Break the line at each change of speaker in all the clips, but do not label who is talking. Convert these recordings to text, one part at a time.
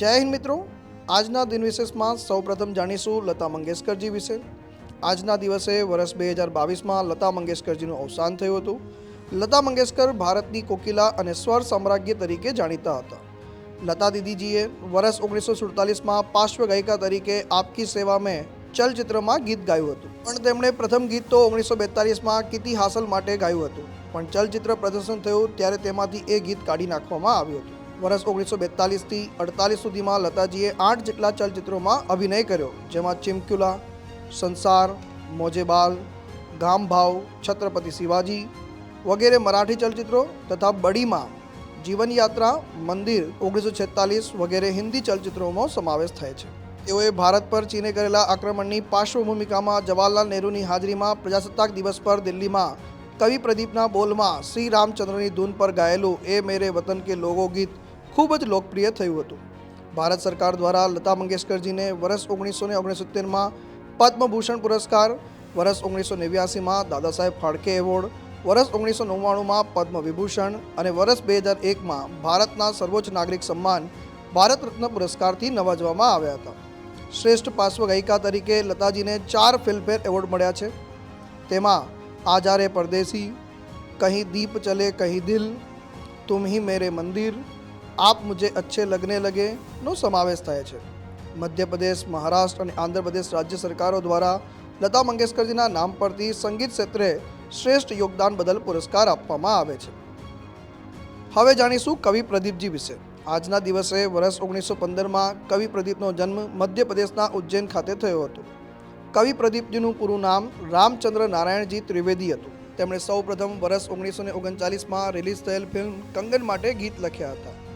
જય હિન્દ મિત્રો. આજના દિન વિશેષમાં સૌપ્રથમ જાણીશું લતા મંગેશકરજી વિશે. આજના દિવસે વર્ષ બે હજાર બાવીસમાં લતા મંગેશકરજીનું અવસાન થયું હતું. લતા મંગેશકર ભારતની કોકિલા અને સ્વર સામ્રાજ્ય તરીકે જાણીતા હતા. લતા દીદીજીએ વર્ષ ઓગણીસો સુડતાલીસમાં પાર્શ્વ ગાયિકા તરીકે આપકી સેવા મેં ચલચિત્રમાં ગીત ગાયું હતું. પણ તેમણે પ્રથમ ગીત તો ઓગણીસો બેતાલીસમાં કીર્તિ હાસલ માટે ગાયું હતું. પણ ચલચિત્ર પ્રદર્શન થયું ત્યારે તેમાંથી એ ગીત કાઢી નાખવામાં આવ્યું હતું. વર્ષ ઓગણીસો બેતાલીસથી અડતાલીસ સુધીમાં લતાજીએ આઠ જેટલા ચલચિત્રોમાં અભિનય કર્યો, જેમાં ચિમક્યુલા સંસાર, મોજેબાલ, ગામભાવ, છત્રપતિ શિવાજી વગેરે મરાઠી ચલચિત્રો તથા બડીમાં જીવનયાત્રા, મંદિર, ઓગણીસો છેતાલીસ વગેરે હિન્દી ચલચિત્રોમાં સમાવેશ થાય છે. તેઓએ ભારત પર ચીને કરેલા આક્રમણની પાર્શ્વભૂમિકામાં જવાહરલાલ નહેરુની હાજરીમાં પ્રજાસત્તાક દિવસ પર દિલ્હીમાં કવિ પ્રદીપના બોલમાં શ્રી રામચંદ્રની ધૂન પર ગાયેલું એ મેરે વતન કે લોગો ગીત ખૂબ જ લોકપ્રિય થયું હતું. ભારત સરકાર દ્વારા લતા મંગેશકરજીને વર્ષ ઓગણીસો ને ઓગણસિત્તેરમાં પદ્મભૂષણ પુરસ્કાર, વર્ષ ઓગણીસો નેવ્યાસીમાં દાદા સાહેબ ફાળકે એવોર્ડ, વર્ષ ઓગણીસો નવ્વાણુંમાં પદ્મ વિભૂષણ અને વર્ષ બે હજાર એકમાં ભારતના સર્વોચ્ચ નાગરિક સન્માન ભારત રત્ન પુરસ્કારથી નવાજવામાં આવ્યા હતા. શ્રેષ્ઠ પાર્શ્વ ગાયિકા તરીકે લતાજીને ચાર ફિલ્મફેર એવોર્ડ મળ્યા છે. તેમાં આજારે પરદેસી કહી દીપ ચલે કहीं દિલ, તુમ હી મેરે મંદિર આપ મુજે અચ્છે લગને લગે નો સમાવેશ થાય છે. મધ્યપ્રદેશ, મહારાષ્ટ્ર અને આંધ્રપ્રદેશ રાજ્ય સરકારો દ્વારા લતા મંગેશકરજીના નામ પરથી સંગીત ક્ષેત્રે શ્રેષ્ઠ યોગદાન બદલ પુરસ્કાર આપવામાં આવે છે. હવે જાણીશું કવિ પ્રદીપજી વિશે. આજના દિવસે વર્ષ ઓગણીસો પંદરમાં કવિ પ્રદીપનો જન્મ મધ્યપ્રદેશના ઉજ્જૈન ખાતે થયો હતો. કવિ પ્રદીપજીનું પૂરું નામ રામચંદ્ર નારાયણજી ત્રિવેદી હતું. તેમણે સૌપ્રથમ વર્ષ ઓગણીસો ઓગણચાલીસમાં રિલીઝ થયેલ ફિલ્મ કંગન માટે ગીત લખ્યા હતા.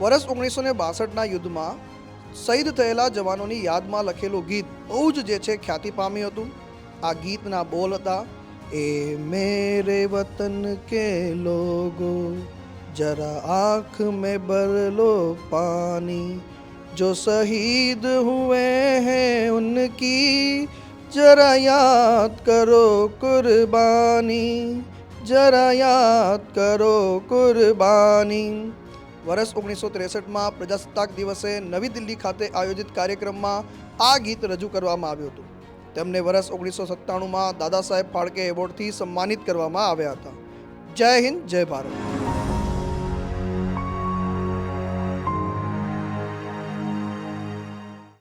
વર્ષ ઓગણીસો ને બાસઠના યુદ્ધમાં શહીદ થયેલા જવાનોની યાદમાં લખેલું ગીત બહુ જ જે છે ખ્યાતિ પામ્યું હતું આ ગીતના બોલ હતા એ મેરે વતન કે લોગો જરા આંખ में भर लो पानी जो शहीद हुए हैं उनकी जरा याद करो कुर्बानी जरा યાદ કરો કુરબાની વર્ષ ઓગણીસો ત્રેસઠમાં પ્રજાસત્તાક દિવસે નવી દિલ્હી ખાતે આયોજિત કાર્યક્રમમાં આ ગીત રજૂ કરવામાં આવ્યું હતું. તેમને વર્ષ ઓગણીસો સત્તાણુંમાં દાદા સાહેબ ફાળકે એવોર્ડથી સન્માનિત કરવામાં આવ્યા હતા. જય હિન્દ, જય ભારત.